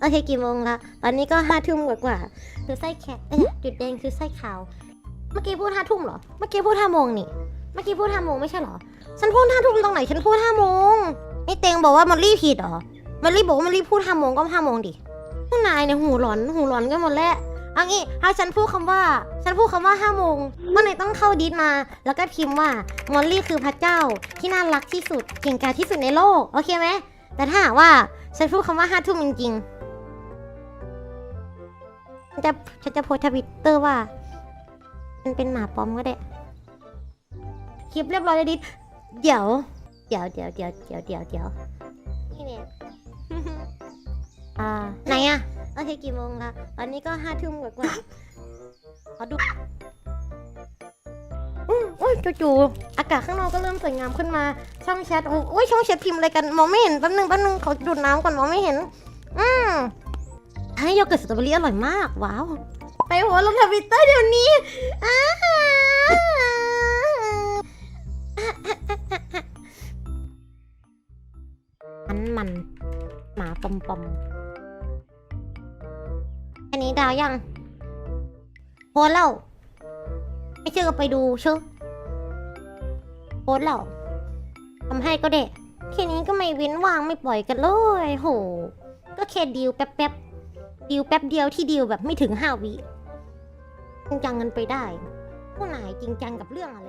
โอเคกี่โมงละตอนนี้ก็ห้าทุ่มกว่าคือไส้แคะเอ้ยจุดแดงคือไส้ขาว เมื่อกี้พูดห้าทุ่มเหรอ เมื่อกี้พูดห้าโมงนี่ เมื่อกี้พูดห้าโมงไม่ใช่เหรอ ฉันพูดห้าทุ่มตรงไหน ฉันพูดห้าโมงไอเตงบอกว่ามันรีผิดเหรอมันรีบอกว่ามันรีพูดห้าโมงก็ห้าโมงดิพวกนายเนี่ยหูหลอนหูหลอนกันหมดแล้วเอางี้ถ้าฉันพูดคำว่า ฉันพูดคำว่าห้าโมงเมื่อไหร่ต้องเข้าดิสมา แล้วก็พิมพ์ว่ามอลลี่คือพระเจ้าที่น่ารักที่สุดเก่งกาจที่สุดในโลก โอเคไหมแต่ถ้าว่าฉันพูดคำว่าห้าทุ่มจริงๆ นจะฉันจะโพสทวิตเตอร์ว่า มันเป็นหมาปลอมก็ได้ คลิปเรียบร้อยเลยดิสเดี๋ยว เดี๋ยวเดี๋ยวเดี๋ยวเดี๋ยวเดี๋ยวเดี๋ยวพี่เนี่ยอ่าไหนอะโอเคกี่โมงละตอนนี้ก็ห้าทุ่มกว่าๆขอดูอืมโอ้ยจู่ๆอากาศข้างนอกก็เริ่มสวยงามขึ้นมาช่องแชทโอ้ยช่องแชทพิมพ์อะไรกันมองไม่เห็นแป๊บนึงแป๊บนึงขอดูดน้ำก่อนมองไม่เห็น อืมให้ โยเกิร์ตสตรอเบอรี่อร่อยมาก ว้าว ไปหัวลงทวิตเตอร์เดี๋ยวนี้อ้ามันมันหมาปอมปอมอันนี้ดาวยังโพสต์แล้วไม่เชื่อก็ไปดูเชื่อโพสต์แล้วทำให้ก็เด็แค่นี้ก็ไม่เว้นว่างไม่ปล่อยกันเลย โห ก็แค่ดีลแป๊บแป๊บๆ ดีลแป๊บเดียวที่ดีลแบบไม่ถึงห้าวิจริงจังกันไปได้ ผู้นายจริงจังกับเรื่องอะไร